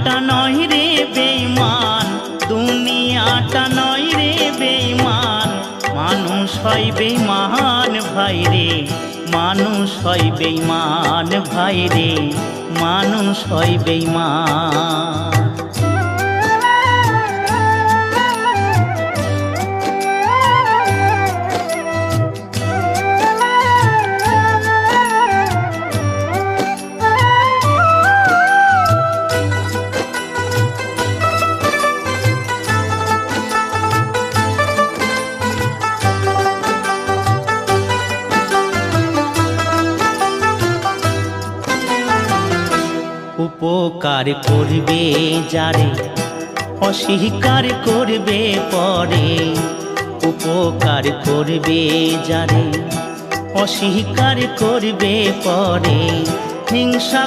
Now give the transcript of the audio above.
দুনিয়াটা নয় রে বেইমান দুনিয়াটা নয় রে বেইমান মানুষ হয় বেইমান ভাই রে। মানুষ হয় বেইমান ভাই রে। মানুষ হয় বেইমান উপকার করবে যারে অস্বীকার করবে পরে। উপকার করবে যারে অস্বীকার করবে পরে। হিংসা